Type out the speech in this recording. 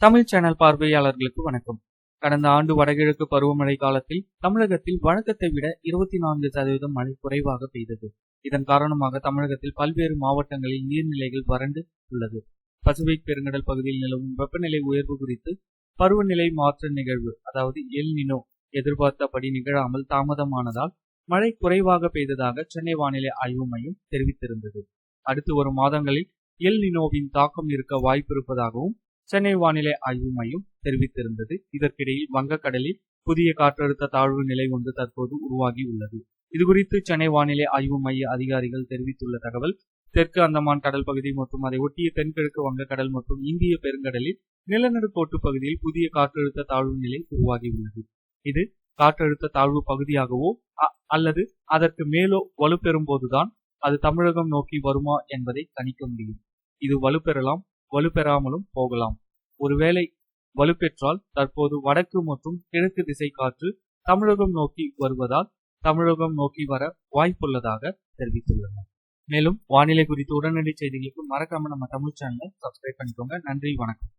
Tamil channel பார்வையாளர்களுக்கு வணக்கம். கடந்த ஆண்டு வடகிழக்கு பருவமழை காலத்தில் தமிழகத்தில் வழக்கத்தை விட இருபத்தி நான்கு சதவீதம் மழை குறைவாக பெய்தது. இதன் காரணமாக தமிழகத்தில் பல்வேறு மாவட்டங்களில் நீர்நிலைகள் வறண்டு உள்ளது. பசிபிக் பெருங்கடல் பகுதியில் நிலவும் வெப்பநிலை உயர்வு குறித்து பருவநிலை மாற்ற நிகழ்வு அதாவது எல் நினோ எதிர்பார்த்தபடி நிகழாமல் தாமதமானதால் மழை குறைவாக பெய்ததாக சென்னை வானிலை ஆய்வு மையம் தெரிவித்திருந்தது. அடுத்து வரும் மாதங்களில் எல் நினோவின் தாக்கம் இருக்க வாய்ப்பிருப்பதாகவும் சென்னை வானிலை ஆய்வு மையம் தெரிவித்திருந்தது. இதற்கிடையில் வங்கக்கடலில் புதிய காற்றழுத்த தாழ்வு நிலை ஒன்று தற்போது உருவாகி உள்ளது. இதுகுறித்து சென்னை வானிலை ஆய்வு மைய அதிகாரிகள் தெரிவித்துள்ள தகவல் தெற்கு அந்தமான் கடல் பகுதி மற்றும் அதை ஒட்டிய தென்கிழக்கு வங்கக்கடல் மற்றும் இந்திய பெருங்கடலில் நிலநடுக்கோட்டு பகுதியில் புதிய காற்றழுத்த தாழ்வு நிலை உருவாகியுள்ளது இது காற்றழுத்த தாழ்வு பகுதியாகவோ அல்லது அதற்கு மேலோ வலுப்பெறும் போதுதான் அது தமிழகம் நோக்கி வருமா என்பதை கணிக்க முடியும். இது வலுப்பெறலாம் வலுப்பெறாமலும் போகலாம். ஒருவேளை வலுப்பெற்றால் தற்போது வடக்கு மற்றும் கிழக்கு திசை காற்று தமிழகம் நோக்கி வருவதால் தமிழகம் நோக்கி வர வாய்ப்புள்ளதாக தெரிவித்துள்ளனர். மேலும் வானிலை குறித்து உடனடி செய்திகளுக்கு மறக்காம நம்ம தமிழ் சேனலை சப்ஸ்கிரைப் பண்ணிக்கோங்க. நன்றி வணக்கம்.